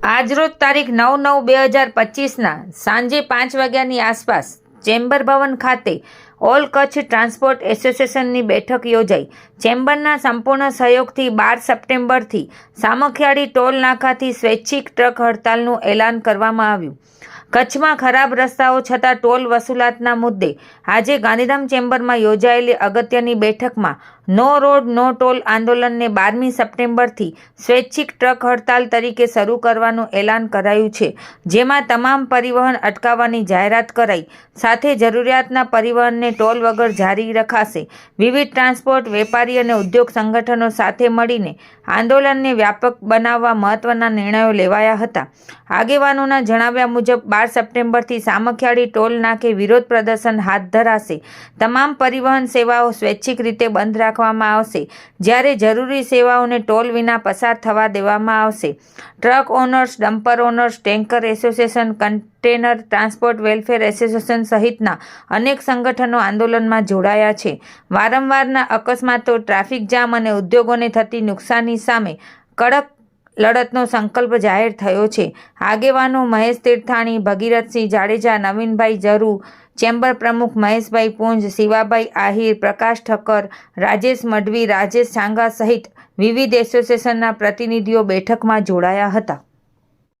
આજરોજ તારીખ નવ નવ બે હજાર પચીસના સાંજે પાંચ વાગ્યાની આસપાસ ચેમ્બર ભવન ખાતે ઓલ કચ્છ ટ્રાન્સપોર્ટ એસોસિએશનની બેઠક યોજાઈ. ચેમ્બરના સંપૂર્ણ સહયોગથી બાર સપ્ટેમ્બરથી સામખિયાળી ટોલ નાકાથી સ્વૈચ્છિક ટ્રક હડતાલનું એલાન કરવામાં આવ્યું. કચ્છમાં ખરાબ રસ્તાઓ છતાં ટોલ વસૂલાતના મુદ્દે આજે ગાંધીધામ ચેમ્બરમાં યોજાયેલી અગત્યની બેઠકમાં નો રોડ, નો ટોલ આંદોલનને બારમી સપ્ટેમ્બરથી સ્વૈચ્છિક ટ્રક હડતાલ તરીકે શરૂ કરવાનું એલાન કરાયું છે, જેમાં તમામ પરિવહન અટકાવવાની જાહેરાત કરાઈ. સાથે જરૂરિયાતના પરિવહનને ટોલ વગર જારી રખાશે. વિવિધ ટ્રાન્સપોર્ટ, વેપારી અને ઉદ્યોગ સંગઠનો સાથે મળીને આંદોલનને વ્યાપક બનાવવા મહત્વના નિર્ણયો લેવાયા હતા. આગેવાનોના જણાવ્યા મુજબ, બાર સપ્ટેમ્બરથી સામખિયાળી ટોલ નાકે વિરોધ પ્રદર્શન હાથ ધરાશે. તમામ પરિવહન સેવાઓ સ્વૈચ્છિક રીતે બંધ રાખવામાં આવશે. જ્યારે જરૂરી સેવાઓને ટોલ વિના પસાર થવા દેવામાં આવશે. Truck owners, dumper owners, tanker association, container transport welfare association સહિતના અનેક સંગઠનો આંદોલનમાં જોડાયા છે. વારંવારના અકસ્માતો, ટ્રાફિક જામ અને ઉદ્યોગોને થતી નુકસાની સામે કડક લડતનો સંકલ્પ જાહેર થયો છે. આગેવાનો મહેશ તીર્થાણી, ભગીરથસિંહ જાડેજા, નવીનભાઈ જરુ ચેમ્બર પ્રમુખ મહેશભાઈ પુંજ, શિવાભાઈ આહિર, પ્રકાશ ઠક્કર, રાજેશ મઢવી, રાજેશ સાંગા સહિત વિવિધ એસોસિએશનના પ્રતિનિધિઓ બેઠકમાં જોડાયા હતા.